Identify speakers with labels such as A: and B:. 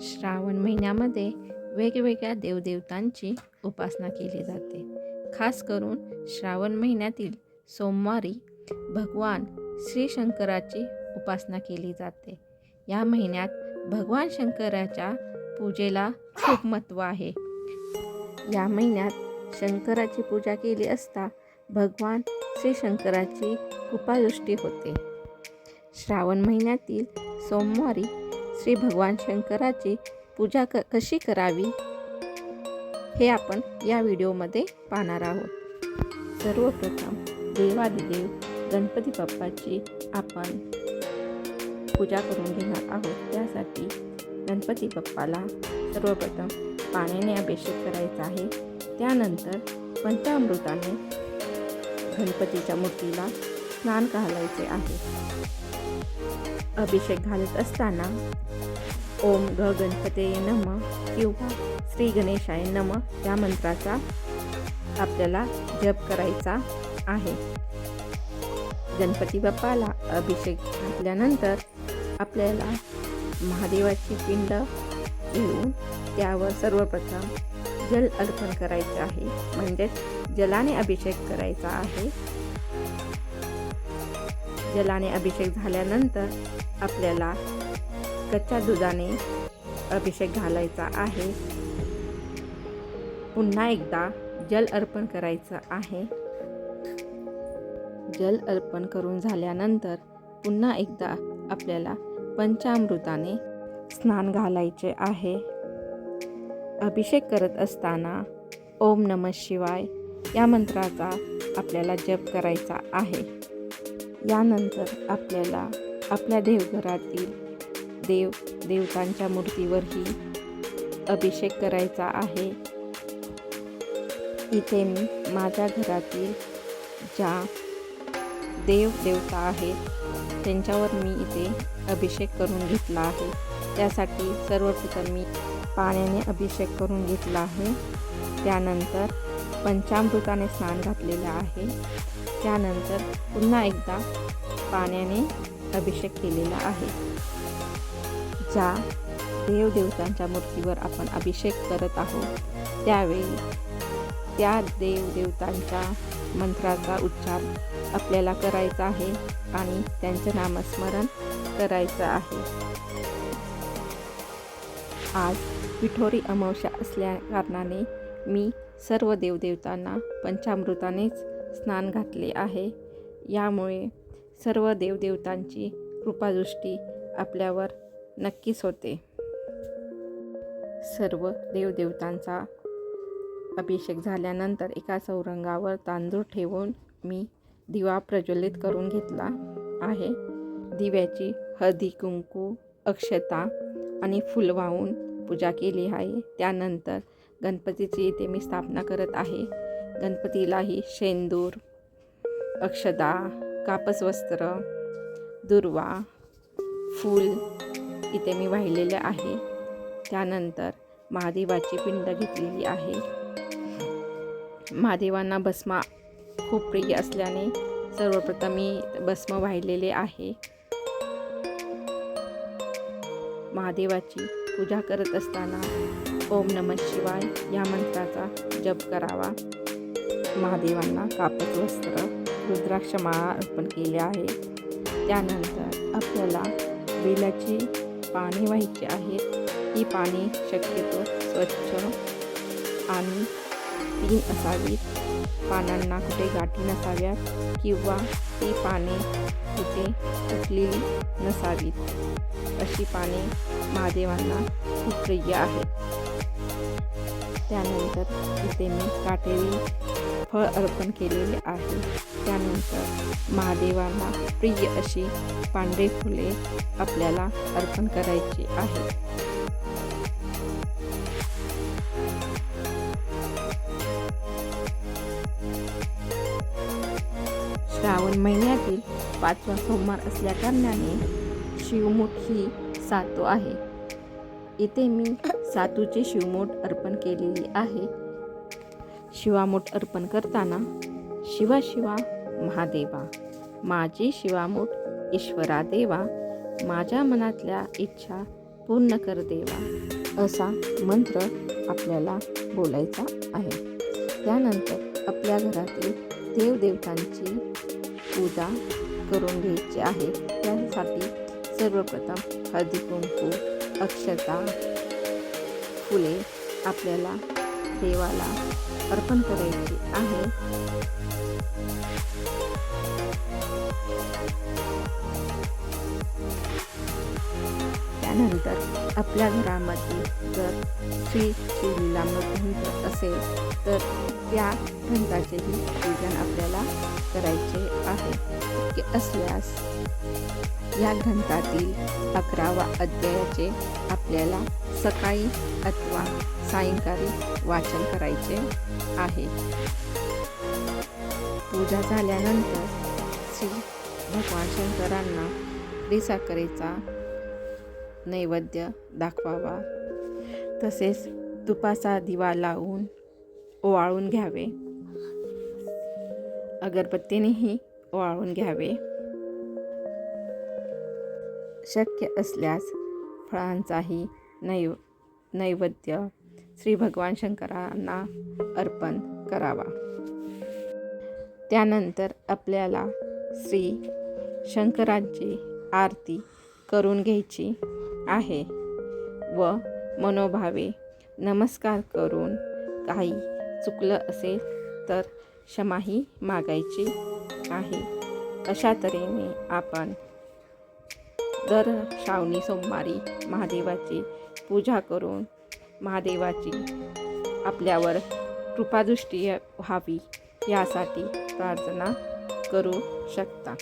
A: श्रावण महिन्यामध्ये वेगवेगळ्या देवदेवतांची उपासना केली जाते. खास करून श्रावण महिन्यातील सोमवारी भगवान श्री शंकराची उपासना केली जाते. या महिन्यात भगवान शंकराच्या पूजेला खूप महत्त्व आहे. या महिन्यात शंकराची पूजा केली असता भगवान श्री शंकराची कृपादृष्टी होते. श्रावण महिन्यातील सोमवारी श्री भगवान शंकराची पूजा क कशी करावी? हे आपण या व्हिडिओमध्ये पाहणार आहोत. सर्वप्रथम देवादिदेव गणपती बाप्पाची आपण पूजा करून घेणार आहोत. त्यासाठी गणपती बाप्पाला सर्वप्रथम पाण्याने अभिषेक करायचा आहे. त्यानंतर पंचामृताने गणपतीच्या मूर्तीला स्नान घालायचे आहे. अभिषेक घालत असताना ओम ग गणपते नम किंवा श्री गणेशाय नम या मंत्राचा आपल्याला जप करायचा आहे. गणपती बाप्पाला अभिषेक घातल्यानंतर आपल्याला महादेवाची पिंड घेऊन त्यावर सर्वप्रथम जल अर्पण करायचे आहे. म्हणजेच जलाने अभिषेक करायचा आहे. जलाने अभिषेक झाल्यानंतर आपल्याला कच्च्या दुधाने अभिषेक घालायचा आहे. पुन्हा एकदा जल अर्पण करायचं आहे. जल अर्पण करून झाल्यानंतर पुन्हा एकदा आपल्याला पंचामृताने स्नान घालायचे आहे. अभिषेक करत असताना ओम नम शिवाय या मंत्राचा आपल्याला जप करायचा आहे. यानंतर आपल्याला आपल्या देवघरातील देव देवतांच्या मूर्तीवरही अभिषेक करायचा आहे. इथे मी माझ्या घरातील ज्या देव देवता आहेत त्यांच्यावर मी इथे अभिषेक करून घेतला आहे. त्यासाठी सर्वप्रथम मी पाण्याने अभिषेक करून घेतला आहे. त्यानंतर पंचामृताने स्नान घातलेलं आहे. त्यानंतर पुन्हा एकदा पाण्याने अभिषेक केलेला आहे. ज्या देवदेवतांच्या मूर्तीवर आपण अभिषेक करत आहोत. त्यावेळी त्या देवदेवतांच्या मंत्राचा उच्चार आपल्याला करायचा आहे आणि त्यांचं नामस्मरण करायचं आहे. आज पिठोरी अमावस्या असल्या कारणाने मी सर्व देवदेवतांना पंचामृतानेच स्नान घातले आहे. यामुळे सर्व देवदेवतांची कृपादृष्टी आपल्यावर नक्कीच होते. सर्व देवदेवतांचा अभिषेक झाल्यानंतर एका चौरंगावर तांदूळ ठेवून मी दिवा प्रज्वलित करून घेतला आहे. दिव्याची हळदी कुंकू अक्षता आणि फुल वाहून पूजा केली आहे. त्यानंतर गणपतीची इथे मी स्थापना करत आहे. गणपतीलाही शेंदूर अक्षदा कापस वस्त्र दुर्वा फूल इथे मी वाहिलेले आहे. त्यानंतर महादेवाची पिंड घेतलेली आहे. महादेवांना भस्मा खूप प्रिय असल्याने सर्वप्रथम मी भस्म वाहिलेले आहे. महादेवाची पूजा करत असताना ओम नम शिवाय या मंत्राचा जप करावा. महादेवांना कापत वस्त्र रुद्राक्ष माळा अर्पण केले आहे. त्यानंतर आपल्याला बेलाची पाने व्हायची आहेत ही पाने शक्यतो स्वच्छ आणि तीन असावीत पानांना कुठे गाठी नसाव्यात किंवा ती पाने कुठे तुटलेली नसावीत. अशी पाने महादेवांना खूप प्रिय आहेत. त्यानंतर इथे मी काटेरी फळ अर्पण केलेले आहे. त्यानंतर महादेवांना प्रिय अशी पांढरे फुले आपल्याला अर्पण करायची आहे. श्रावण महिन्यातील पाचवा सोमवार असल्याकारणाने शिवमूठ ही सातू आहे. इथे मी सातूचे शिवमूठ अर्पण केलेली आहे. शिवामूठ अर्पण करताना शिवा शिवा महादेवा. माझी शिवामूठ ईश्वरा देवा. माझ्या मनातल्या इच्छा पूर्ण कर देवा. असा मंत्र आपल्याला बोलायचा आहे. त्यानंतर आपल्या घरातील देवदेवतांची पूजा करून घ्यायची आहे. त्यासाठी सर्वप्रथम हळदी कुंकू अक्षता फुले आपल्याला देवाला अर्पण करायची आहे. त्यानंतर आपल्या घरामध्ये जर श्री शिवलीलामृत ग्रंथ असेल तर त्या ग्रंथाचेही पूजन आपल्याला करायचे आहे. असल्यास या ग्रंथातील अकरावा अध्यायाचे आपल्याला सकाळी अथवा सायंकाळी वाचन करायचे आहे. पूजा झाल्यानंतर श्री भगवान शंकरांना साखरेचा नैवेद्य दाखवावा. तसेच तुपाचा दिवा लावून ओवाळून घ्यावे. अगरबत्तीनेही ओवाळून घ्यावे. शक्य असल्यास फळांचाही नैव नैवेद्य श्री भगवान शंकरांना अर्पण करावा. त्यानंतर आपल्याला श्री शंकरांची आरती करून घ्यायची आहे व मनोभावे नमस्कार करून काही चुकलं असेल तर क्षमाही मागायची आहे. अशा तऱ्हेने आपण दर श्रावणी सोमवारी महादेवाची पूजा करून महादेवाची आपल्यावर कृपादृष्टी व्हावी यासाठी प्रार्थना करू शकता.